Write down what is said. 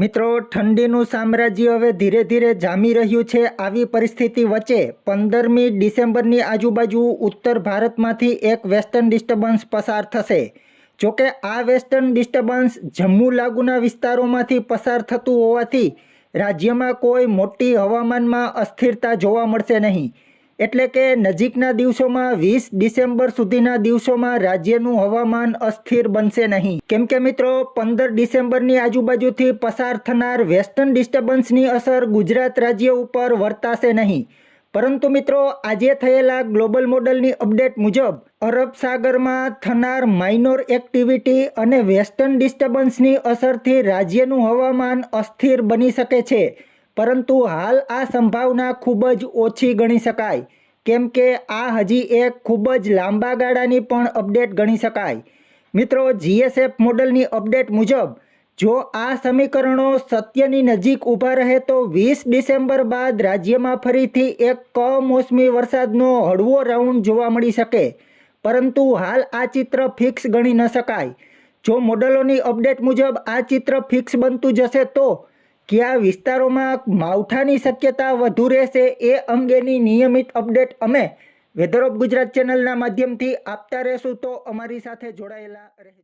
મિત્રો, ઠંડીનું સામ્રાજ્ય હવે ધીરે ધીરે જામી રહ્યું છે. આવી પરિસ્થિતિ વચ્ચે પંદરમી ડિસેમ્બરની આજુબાજુ ઉત્તર ભારતમાંથી એક વેસ્ટર્ન ડિસ્ટર્બન્સ પસાર થશે. જોકે આ વેસ્ટર્ન ડિસ્ટર્બન્સ જમ્મુ લાગુના વિસ્તારોમાંથી પસાર થતું હોવાથી રાજ્યમાં કોઈ મોટી હવામાનમાં અસ્થિરતા જોવા મળશે નહીં. એટલે કે નજીકના દિવસોમાં વીસ ડિસેમ્બર સુધીના દિવસોમાં રાજ્યનું હવામાન અસ્થિર બનશે નહીં. કેમ કે મિત્રો, પંદર ડિસેમ્બરની આજુબાજુથી પસાર થનાર વેસ્ટર્ન ડિસ્ટર્બન્સની અસર ગુજરાત રાજ્ય ઉપર વર્તાશે નહીં. પરંતુ મિત્રો, આજે થયેલા ગ્લોબલ મોડલની અપડેટ મુજબ અરબ સાગરમાં થનાર માઇનોર એક્ટિવિટી અને વેસ્ટર્ન ડિસ્ટર્બન્સની અસરથી રાજ્યનું હવામાન અસ્થિર બની શકે છે. પરંતુ હાલ આ સંભાવના ખૂબ જ ઓછી ગણી શકાય. કેમ કે આ હજી એક ખૂબ જ લાંબા ગાળાની પણ અપડેટ ગણી શકાય. મિત્રો, જીએસએફ મોડલની અપડેટ મુજબ, જો આ સમીકરણો સત્યની નજીક ઊભા રહે તો વીસ ડિસેમ્બર બાદ રાજ્યમાં ફરીથી એક કમોસમી વરસાદનો હળવો રાઉન્ડ જોવા મળી શકે. પરંતુ હાલ આ ચિત્ર ફિક્સ ગણી ન શકાય. જો મોડલોની અપડેટ મુજબ આ ચિત્ર ફિક્સ બનતું જશે તો કયા વિસ્તારોમાં માવઠાની શક્યતા વધુ રહેશે એ અંગેની નિયમિત અપડેટ અમે વેધર ઓફ ગુજરાત ચેનલના માધ્યમથી આપતા રહેશું. તો અમારી સાથે જોડાયેલા રહેજો.